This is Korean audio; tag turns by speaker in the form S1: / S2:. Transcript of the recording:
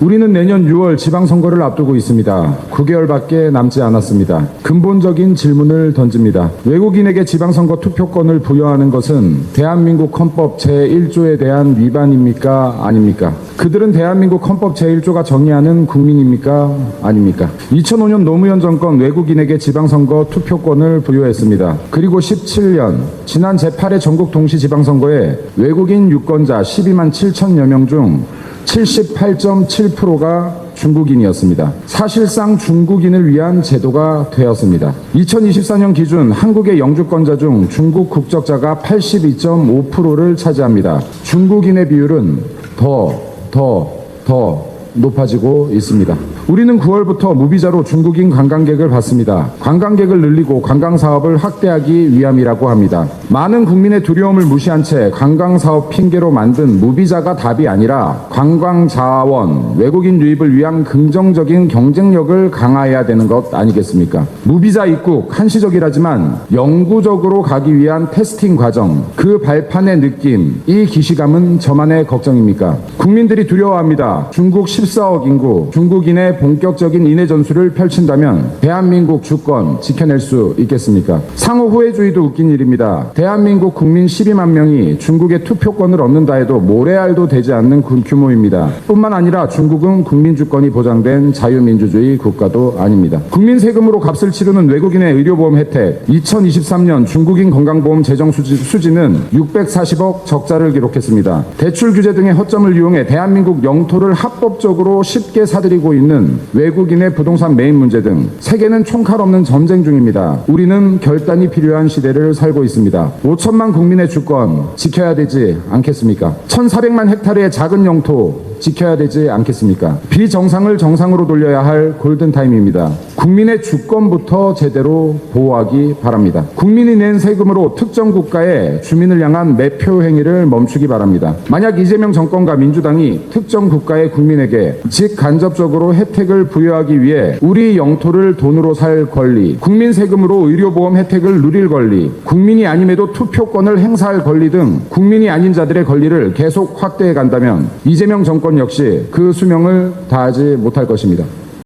S1: 우리는 내년 6월 지방선거를 앞두고 있습니다. 9개월밖에 남지 않았습니다. 근본적인 질문을 던집니다. 외국인에게 지방선거 투표권을 부여하는 것은 대한민국 헌법 제1조에 대한 위반입니까? 아닙니까? 그들은 대한민국 헌법 제1조가 정의하는 국민입니까? 아닙니까? 2005년 노무현 정권 외국인에게 지방선거 투표권을 부여했습니다. 그리고 17년 지난 제8회 전국 동시 지방선거에 외국인 유권자 12만 7천여 명 중 78.7%가 중국인이었습니다. 사실상 중국인을 위한 제도가 되었습니다. 2024년 기준 한국의 영주권자 중 중국 국적자가 82.5%를 차지합니다. 중국인의 비율은 더, 더, 더 높아지고 있습니다. 우리는 9월부터 무비자로 중국인 관광객을 받습니다. 관광객을 늘리고 관광 사업을 확대하기 위함이라고 합니다. 많은 국민의 두려움을 무시한 채 관광 사업 핑계로 만든 무비자가 답이 아니라 관광 자원, 외국인 유입을 위한 긍정적인 경쟁력을 강화해야 되는 것 아니겠습니까? 무비자 입국 한시적이라지만 영구적으로 가기 위한 테스팅 과정, 그 발판의 느낌, 이 기시감은 저만의 걱정입니까? 국민들이 두려워합니다. 중국 14억 인구, 중국인의 본격적인 인해 전술을 펼친다면 대한민국 주권 지켜낼 수 있겠습니까? 상호 후회주의도 웃긴 일입니다. 대한민국 국민 12만 명이 중국의 투표권을 얻는다 해도 모래알도 되지 않는 그 규모입니다. 뿐만 아니라 중국은 국민 주권이 보장된 자유민주주의 국가도 아닙니다. 국민 세금으로 값을 치르는 외국인의 의료보험 혜택 2023년 중국인 건강보험 재정 수지, 수지는 640억 적자를 기록했습니다. 대출 규제 등의 허점을 이용해 대한민국 영토를 합법적으로 쉽게 사들이고 있는 외국인의 부동산 매입 문제 등 세계는 총칼 없는 전쟁 중입니다. 우리는 결단이 필요한 시대를 살고 있습니다. 5천만 국민의 주권 지켜야 되지 않겠습니까? 1,400만 헥타르의 작은 영토 지켜야 되지 않겠습니까? 비정상을 정상으로 돌려야 할 골든타임입니다. 국민의 주권부터 제대로 보호하기 바랍니다. 국민이 낸 세금으로 특정 국가의 주민을 향한 매표 행위를 멈추기 바랍니다. 만약 이재명 정권과 민주당이 특정 국가의 국민에게 직간접적으로 혜택을 부여하기 위해 우리 영토를 돈으로 살 권리, 국민 세금으로 의료보험 혜택을 누릴 권리, 국민이 아님에도 투표권을 행사할 권리 등 국민이 아닌 자들의 권리를 계속 확대해 간다면 이재명 정권 역시 그 수명을 다하지 못할 것입니다.